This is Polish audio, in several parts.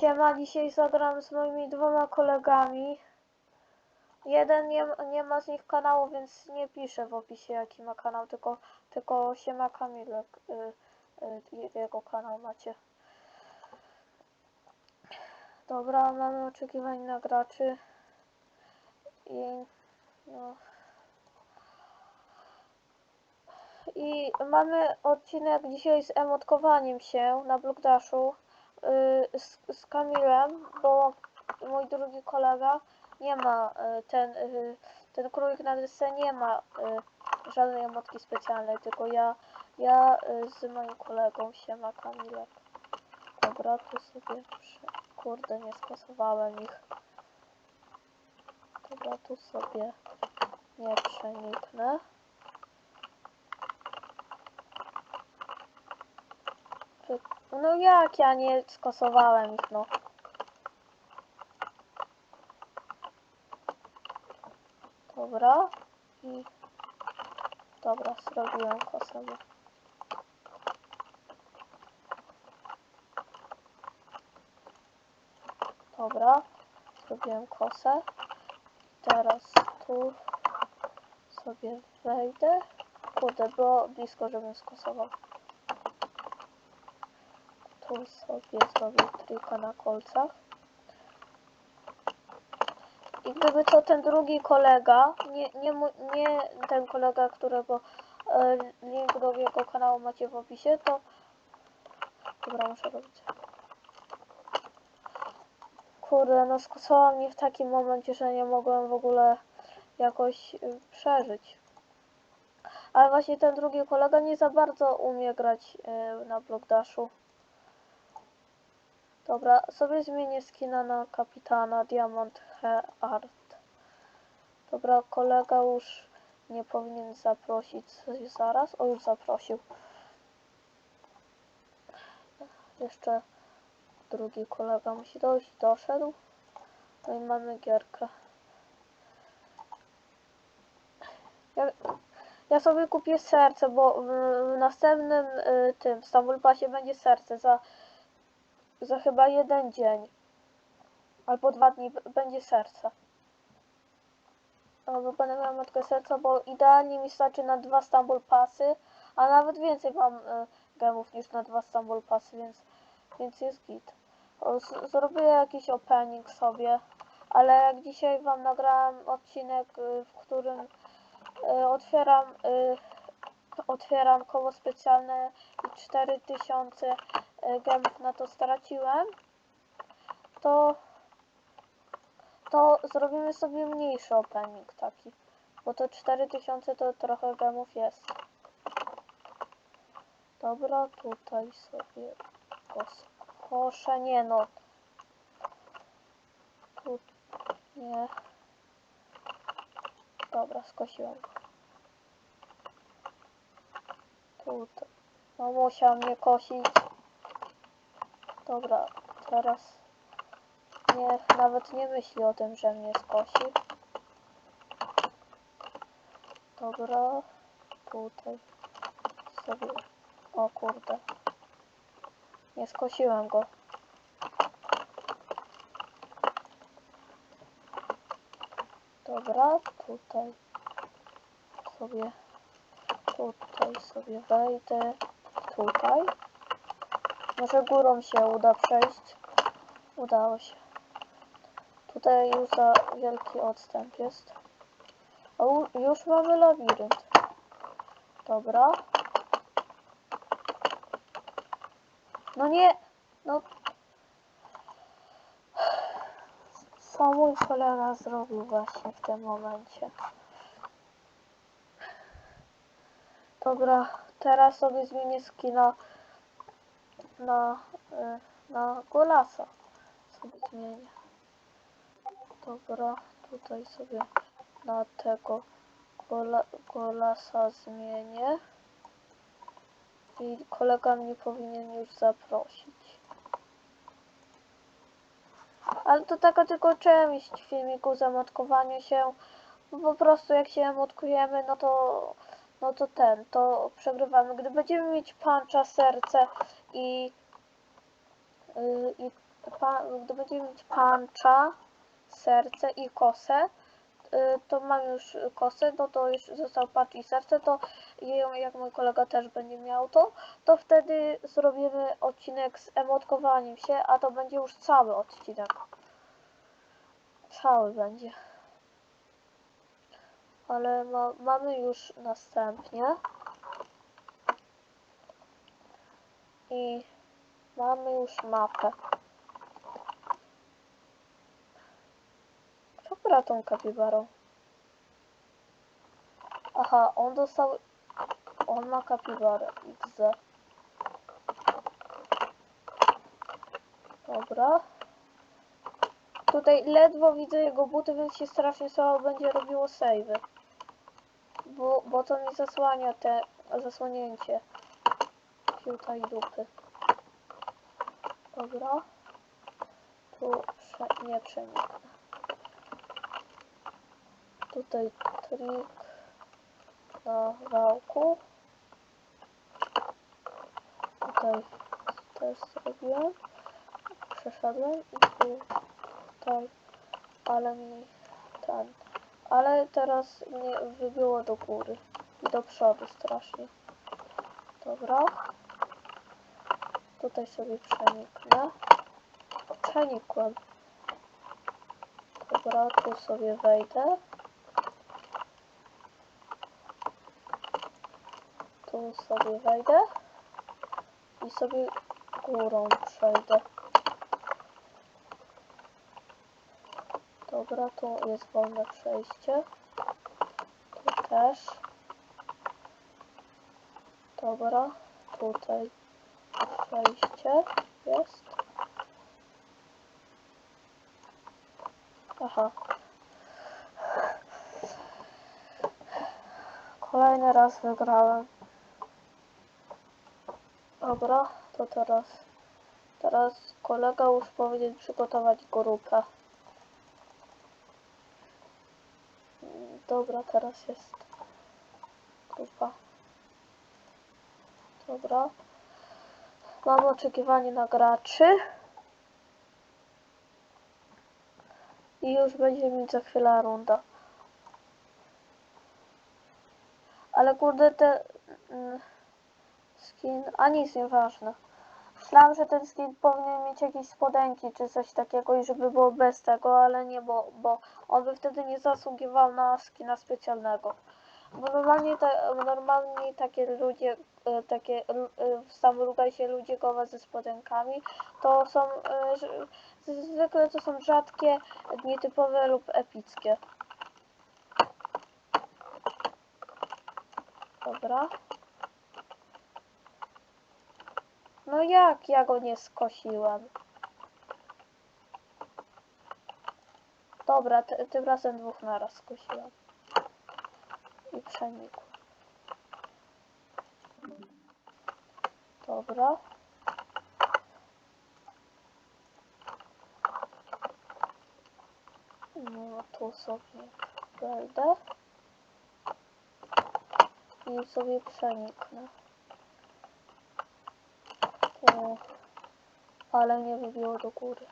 Siema, dzisiaj zagram z moimi dwoma kolegami. Jeden nie, nie ma z nich kanału, więc nie piszę w opisie jaki ma kanał, tylko, tylko Siema Kamilek, y, y, jego kanał macie. Dobra, mamy oczekiwanie na graczy. I no. I mamy odcinek dzisiaj z emotkowaniem się na Blockdashu y, z, z Kamilem, bo mój drugi kolega nie ma y, ten, y, ten królik na desce nie ma y, żadnej emotki specjalnej, tylko ja, ja y, z moim kolegą siema Kamilek. Dobra, tu sobie kurde nie skasowałem ich. Dobra, tu sobie nie przeniknę. No jak ja nie skasowałem ich, no. Dobra. I... Dobra, zrobiłem kosę. Dobra, zrobiłem kosę. Teraz tu sobie wejdę. Kurde, było blisko, żebym skosował. Tu sobie zrobię trika na kolcach. I gdyby to ten drugi kolega, nie, nie, nie ten kolega, którego e, link do jego kanału macie w opisie, to... Dobra, muszę robić. Kurde, no skosowała mnie w takim momencie, że nie mogłem w ogóle jakoś y, przeżyć. Ale właśnie ten drugi kolega nie za bardzo umie grać y, na Blockdashu. Dobra, sobie zmienię skina na kapitana Diamond Heart. Dobra, kolega już nie powinien zaprosić zaraz. O, już zaprosił. Jeszcze drugi kolega musi dojść, doszedł. No i mamy gierkę. Ja, ja sobie kupię serce, bo w, w następnym y, tym Stumble Passie będzie serce za, za chyba jeden dzień. Albo dwa dni będzie serce. Albo będę miała matkę serca, bo idealnie mi starczy na dwa Stumble Passy, a nawet więcej mam y, gemów niż na dwa Stumble Passy, więc, więc jest git. Z- Zrobię jakiś opening sobie, ale jak dzisiaj wam nagrałem odcinek, y, w którym y, otwieram y, otwieram koło specjalne i 4000 y, gemów na to straciłem, to to zrobimy sobie mniejszy opening taki, bo to 4000 to trochę gemów jest. Dobra, tutaj sobie go skoszę, nie no. Tu, nie. Dobra, skosiłem. Tutaj. No musiał mnie kosić. Dobra, teraz niech nawet nie myśli o tym, że mnie skosi. Dobra, tutaj sobie. O kurde. Nie skosiłem go. Dobra, tutaj sobie tutaj sobie wejdę. Tutaj. Może górą się uda przejść. Udało się. Tutaj już za wielki odstęp jest. O, już mamy labirynt. Dobra. No nie, no. Co mój kolega zrobił właśnie w tym momencie? Dobra, teraz sobie zmienię skina na, y, na Golasa. Sobie zmienię. Dobra, tutaj sobie na tego gola, Golasa zmienię. I kolega mnie powinien już zaprosić. Ale to taka tylko część filmiku zamotkowaniu się. Bo po prostu jak się emotkujemy, no to no to ten, to przegrywamy. Gdy będziemy mieć pancza, serce i, i pa, gdy będziemy mieć pancza, serce i kosę, y, to mam już kosę, no to już został pancz i serce, to jak mój kolega też będzie miał to, to wtedy zrobimy odcinek z emotkowaniem się, a to będzie już cały odcinek. Cały będzie. Ale ma, mamy już następnie. I mamy już mapę. Kto gra tą kapibarą? Aha, on dostał... On ma kapibarę XZ. Dobra. Tutaj ledwo widzę jego buty, więc się strasznie słabo będzie robiło savey. Bo, bo to mi zasłania te zasłonięcie. Fiuta i dupy. Dobra. Tu prze, nie przeniknę. Tutaj trik na wałku. Tutaj też zrobiłem. Przeszedłem i tu tam, ale mi ten. Ale teraz mnie wybiło do góry i do przodu strasznie. Dobra. Tutaj sobie przeniknę. Przenikłem. Dobra, tu sobie wejdę. Tu sobie wejdę. I sobie górą przejdę. Dobra, tu jest wolne przejście. Tu też. Dobra, tutaj przejście jest. Aha. Kolejny raz wygrałem. Dobra, to teraz. Teraz kolega już powinien przygotować grupę. Dobra, teraz jest grupa. Dobra. Mam oczekiwanie na graczy. I już będzie mieć za chwilę runda. Ale kurde te mm, skin, a nic nieważne. Myślałam, że ten skin powinien mieć jakieś spodenki czy coś takiego i żeby było bez tego, ale nie, bo, bo on by wtedy nie zasługiwał na skina specjalnego. Bo normalnie, te, normalnie takie ludzie, e, takie e, w samolubaj się ludzie gowa ze spodenkami, to są e, zwykle to są rzadkie, nietypowe lub epickie. Dobra. No jak ja go nie skosiłem? Dobra, ty, tym razem dwóch naraz skosiłem. Przenikł. Dobra. No tu sobie wejdę. I sobie przeniknę. Tu. Ale mnie wybiło do góry.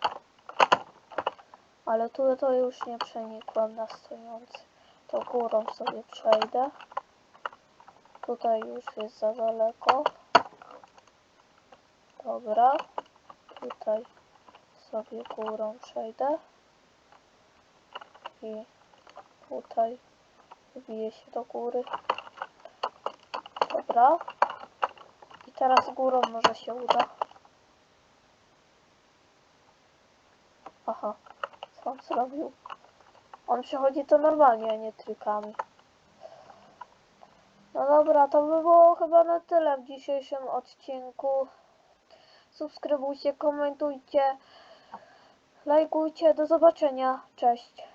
Ale tu to już nie przenikłem na stojący. To górą sobie przejdę. Tutaj już jest za daleko. Dobra. Tutaj sobie górą przejdę. I tutaj wbiję się do góry. Dobra. I teraz górą może się uda. Aha. Co on zrobił? On przechodzi to normalnie, a nie trikami. No dobra, to by było chyba na tyle w dzisiejszym odcinku. Subskrybujcie, komentujcie, lajkujcie. Do zobaczenia. Cześć.